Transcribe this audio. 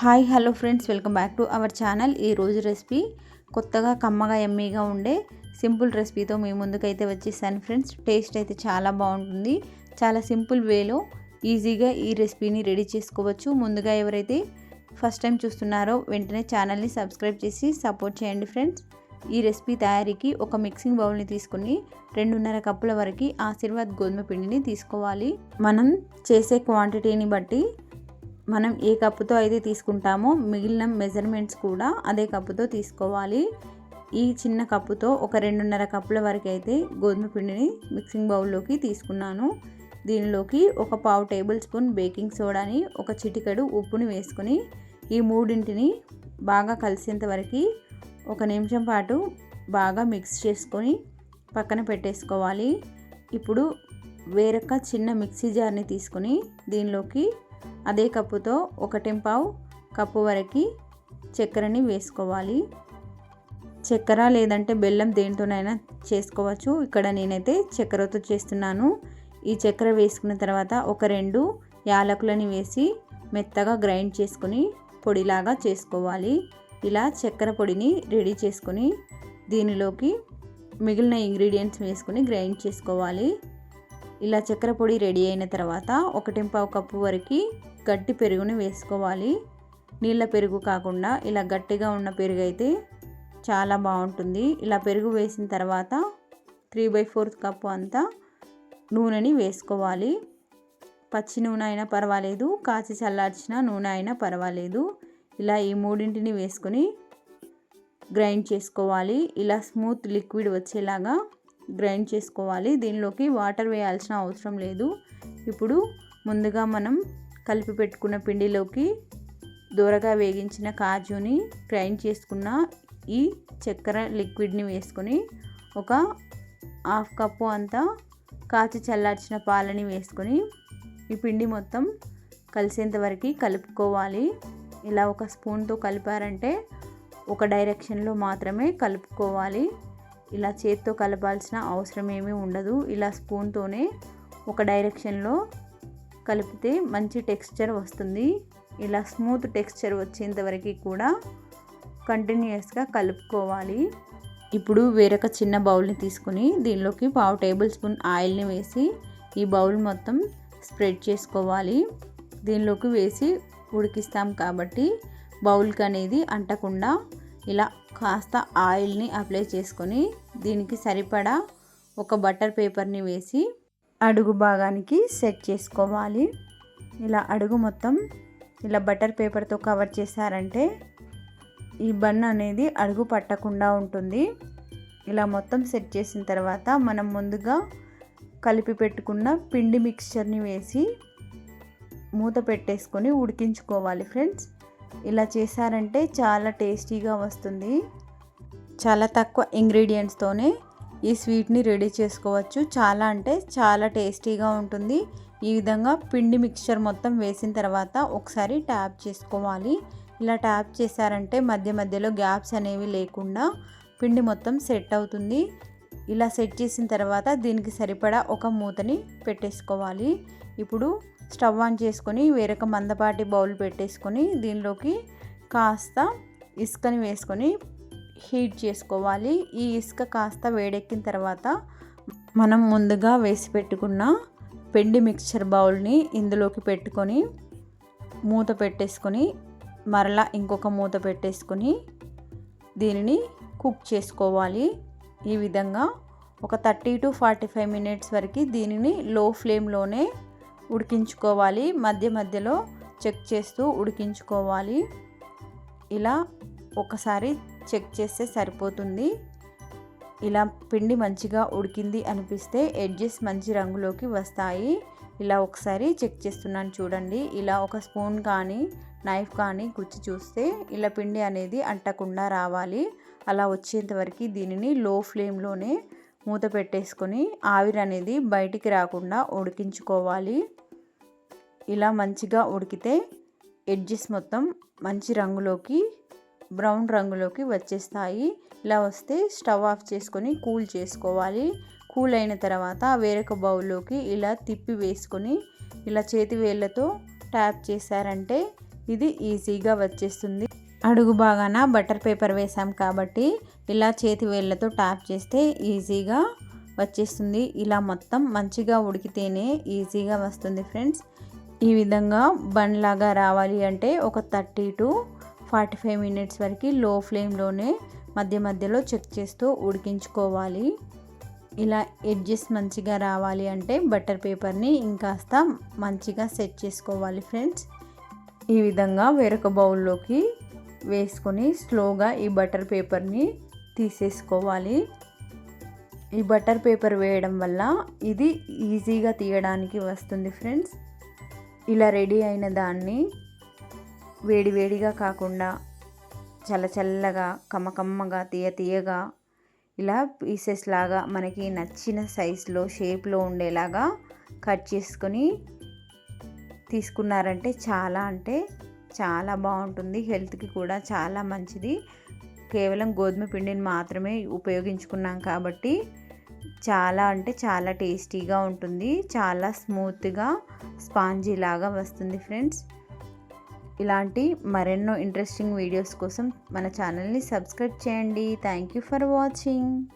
Hi hello friends welcome back to our channel. ఈ రోజు recipe కొత్తగా కమ్మగా ఎమ్మీగా ఉండే సింపుల్ రెసిపీతో మీ ముందుకైతే వచ్చేసాను ఫ్రెండ్స్. టేస్ట్ అయితే చాలా బాగుంటుంది. చాలా సింపుల్ వేలో ఈజీగా ఈ రెసిపీని రెడీ చేసుకోవచ్చు. ముందుగా ఎవరైతే ఫస్ట్ టైం చూస్తున్నారో వెంటనే ఛానల్ని సబ్స్క్రైబ్ చేసి సపోర్ట్ చేయండి ఫ్రెండ్స్. ఈ రెసిపీ తయారీకి ఒక మిక్సింగ్ బౌల్ని తీసుకుని రెండున్నర కప్పుల వరకు ఆశీర్వాద్ గోధుమ పిండిని తీసుకోవాలి. మనం చేసే క్వాంటిటీని బట్టి మనం ఏ కప్పుతో అయితే తీసుకుంటామో మిగిలిన మెజర్మెంట్స్ కూడా అదే కప్పుతో తీసుకోవాలి. ఈ చిన్న కప్పుతో ఒక రెండున్నర కప్పుల వరకు అయితే గోధుమ పిండిని మిక్సింగ్ బౌల్లోకి తీసుకున్నాను. దీనిలోకి ఒక పావు టేబుల్ స్పూన్ బేకింగ్ సోడాని ఒక చిటికెడు ఉప్పుని వేసుకొని ఈ మూడింటిని బాగా కలిసేంత వరకు ఒక నిమిషం పాటు బాగా మిక్స్ చేసుకొని పక్కన పెట్టేసుకోవాలి. ఇప్పుడు వేరొక చిన్న మిక్సీ జార్ని తీసుకొని దీనిలోకి అదే కప్పుతో ఒకటింపావు కప్పు వరకు చక్కెరని వేసుకోవాలి. చక్కెర లేదంటే బెల్లం దేనితోనైనా చేసుకోవచ్చు. ఇక్కడ నేనైతే చక్కెరతో చేస్తున్నాను. ఈ చక్కెర వేసుకున్న తర్వాత ఒక రెండు యాలకులని వేసి మెత్తగా గ్రైండ్ చేసుకుని పొడిలాగా చేసుకోవాలి. ఇలా చక్కెర పొడిని రెడీ చేసుకుని దీనిలోకి మిగిలిన ఇంగ్రీడియంట్స్ వేసుకుని గ్రైండ్ చేసుకోవాలి. ఇలా చక్కెర పొడి రెడీ అయిన తర్వాత ఒకటి పావు కప్పు వరకు గట్టి పెరుగుని వేసుకోవాలి. నీళ్ళ పెరుగు కాకుండా ఇలా గట్టిగా ఉన్న పెరుగు అయితే చాలా బాగుంటుంది. ఇలా పెరుగు వేసిన తర్వాత త్రీ బై ఫోర్త్ కప్పు అంతా నూనెని వేసుకోవాలి. పచ్చి నూనె అయినా పర్వాలేదు కాచి చల్లార్చిన నూనె అయినా పర్వాలేదు. ఇలా ఈ మూడింటిని వేసుకొని గ్రైండ్ చేసుకోవాలి. ఇలా స్మూత్ లిక్విడ్ వచ్చేలాగా గ్రైండ్ చేసుకోవాలి. దీనిలోకి వాటర్ వేయాల్సిన అవసరం లేదు. ఇప్పుడు ముందుగా మనం కలిపి పెట్టుకున్న పిండిలోకి దూరగా వేగించిన కాజుని గ్రైండ్ చేసుకున్న ఈ చక్కెర లిక్విడ్ని వేసుకొని ఒక హాఫ్ కప్పు అంతా కాచి చల్లార్చిన పాలని వేసుకొని ఈ పిండి మొత్తం కలిసేంత వరకు కలుపుకోవాలి. ఇలా ఒక స్పూన్తో కలిపారంటే ఒక డైరెక్షన్లో మాత్రమే కలుపుకోవాలి. ఇలా చేత్తో కలపాల్సిన అవసరం ఏమీ ఉండదు. ఇలా స్పూన్తోనే ఒక డైరెక్షన్లో కలిపితే మంచి టెక్స్చర్ వస్తుంది. ఇలా స్మూత్ టెక్స్చర్ వచ్చేంతవరకు కూడా కంటిన్యూస్గా కలుపుకోవాలి. ఇప్పుడు వేరొక చిన్న బౌల్ని తీసుకుని దీనిలోకి పావు టేబుల్ స్పూన్ ఆయిల్ని వేసి ఈ బౌల్ మొత్తం స్ప్రెడ్ చేసుకోవాలి. దీనిలోకి వేసి ఉడికిస్తాం కాబట్టి బౌల్కి అనేది అంటకుండా ఇలా కాస్త ఆయిల్ని అప్లై చేసుకొని దీనికి సరిపడా ఒక బటర్ పేపర్ని వేసి అడుగు భాగానికి సెట్ చేసుకోవాలి. ఇలా అడుగు మొత్తం ఇలా బటర్ పేపర్తో కవర్ చేశారంటే ఈ బన్ అనేది అడుగు పట్టకుండా ఉంటుంది. ఇలా మొత్తం సెట్ చేసిన తర్వాత మనం ముందుగా కలిపి పెట్టుకున్న పిండి మిక్స్చర్ని వేసి మూత పెట్టేసుకొని ఉడికించుకోవాలి ఫ్రెండ్స్. ఇలా చేశారంటే చాలా టేస్టీగా వస్తుంది. చాలా తక్కువ ఇంగ్రీడియంట్స్తోనే ఈ స్వీట్ని రెడీ చేసుకోవచ్చు. చాలా అంటే చాలా టేస్టీగా ఉంటుంది. ఈ విధంగా పిండి మిక్చర్ మొత్తం వేసిన తర్వాత ఒకసారి ట్యాప్ చేసుకోవాలి. ఇలా ట్యాప్ చేశారంటే మధ్య మధ్యలో గ్యాప్స్ అనేవి లేకుండా పిండి మొత్తం సెట్ అవుతుంది. ఇలా సెట్ చేసిన తర్వాత దీనికి సరిపడా ఒక మూతని పెట్టేసుకోవాలి. ఇప్పుడు స్టవ్ ఆన్ చేసుకొని వేరొక మందపాటి బౌల్ పెట్టేసుకొని దీనిలోకి కాస్త ఇసుకని వేసుకొని హీట్ చేసుకోవాలి. ఈ ఇసుక కాస్త వేడెక్కిన తర్వాత మనం ముందుగా వేసి పెట్టుకున్న పిండి మిక్చర్ బౌల్ని ఇందులోకి పెట్టుకొని మూత పెట్టేసుకొని మరలా ఇంకొక మూత పెట్టేసుకొని దీనిని కుక్ చేసుకోవాలి. ఈ విధంగా ఒక thirty to forty five minutes వరకు దీనిని లో ఫ్లేమ్లోనే ఉడికించుకోవాలి. మధ్య మధ్యలో చెక్ చేస్తూ ఉడికించుకోవాలి. ఇలా ఒకసారి చెక్ చేస్తే సరిపోతుంది. ఇలా పిండి మంచిగా ఉడికింది అనిపిస్తే ఎడ్జెస్ మంచి రంగులోకి వస్తాయి. ఇలా ఒకసారి చెక్ చేస్తున్నాను చూడండి. ఇలా ఒక స్పూన్ కానీ నైఫ్ కానీ గుచ్చి చూస్తే ఇలా పిండి అనేది అంటకుండా రావాలి. అలా వచ్చేంతవరకు దీనిని లో ఫ్లేమ్లోనే మూత పెట్టేసుకొని ఆవిరి అనేది బయటికి రాకుండా ఉడికించుకోవాలి. ఇలా మంచిగా ఉడికితే ఎడ్జెస్ మొత్తం మంచి రంగులోకి బ్రౌన్ రంగులోకి వచ్చేస్తాయి. ఇలా వస్తే స్టవ్ ఆఫ్ చేసుకొని కూల్ చేసుకోవాలి. కూల్ అయిన తర్వాత వేరొక బౌల్లోకి ఇలా తిప్పి వేసుకొని ఇలా చేతి వేళ్ళతో ట్యాప్ చేశారంటే ఇది ఈజీగా వచ్చేస్తుంది. అడుగు బాగాన బటర్ పేపర్ వేసాం కాబట్టి ఇలా చేతి వేళ్ళతో ట్యాప్ చేస్తే ఈజీగా వచ్చేస్తుంది. ఇలా మొత్తం మంచిగా ఉడికితేనే ఈజీగా వస్తుంది ఫ్రెండ్స్. ఈ విధంగా బండ్లాగా రావాలి అంటే ఒక thirty to forty five minutes వరకు లో ఫ్లేమ్లోనే మధ్య మధ్యలో చెక్ చేస్తూ ఉడికించుకోవాలి. ఇలా ఎడ్జెస్ మంచిగా రావాలి అంటే బటర్ పేపర్ని ఇంకాస్త మంచిగా సెట్ చేసుకోవాలి ఫ్రెండ్స్. ఈ విధంగా వేరొక బౌల్లోకి వేసుకొని స్లోగా ఈ బటర్ పేపర్ని తీసేసుకోవాలి. ఈ బటర్ పేపర్ వేయడం వల్ల ఇది ఈజీగా తీయడానికి వస్తుంది ఫ్రెండ్స్. ఇలా రెడీ అయిన దాన్ని వేడివేడిగా కాకుండా చల్లచల్లగా కమ్మకమ్మగా తీయ తీయగా ఇలా పీసెస్ లాగా మనకి నచ్చిన సైజులో షేప్లో ఉండేలాగా కట్ చేసుకొని తీసుకున్నారంటే చాలా అంటే చాలా బాగుంటుంది. హెల్త్కి కూడా చాలా మంచిది. కేవలం గోధుమ పిండిని మాత్రమే ఉపయోగించుకున్నాం కాబట్టి చాలా అంటే చాలా టేస్టీగా ఉంటుంది. చాలా స్మూత్గా స్పాంజీ లాగా వస్తుంది ఫ్రెండ్స్. ఇలాంటి మరెన్నో ఇంట్రెస్టింగ్ వీడియోస్ కోసం మన ఛానల్ని సబ్స్క్రైబ్ చేయండి. Thank you for watching.